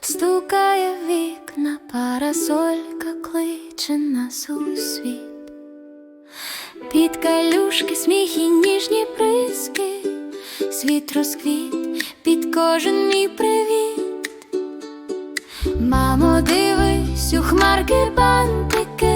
стукає в вікна, парасолька кличе нас у світ. Під калюшки сміх і ніжні приски, світ розквіт під кожен мій привіт. Мамо, дивись у хмарки бантики,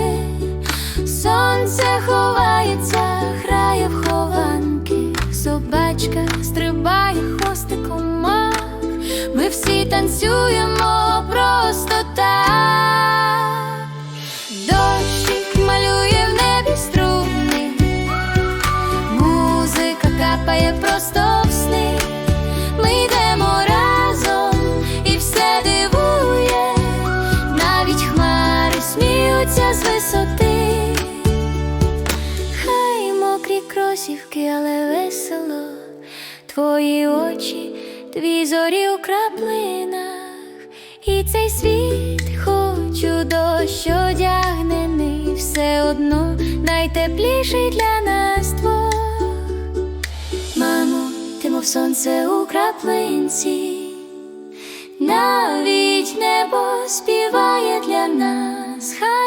мокрі але весело, твої очі, твій зорі у краплинах, і цей світ, хоч у дощ одягнений, все одно найтепліший для нас двох. Мамо, ти мов сонце у краплинці, навіть небо співає для нас. Хай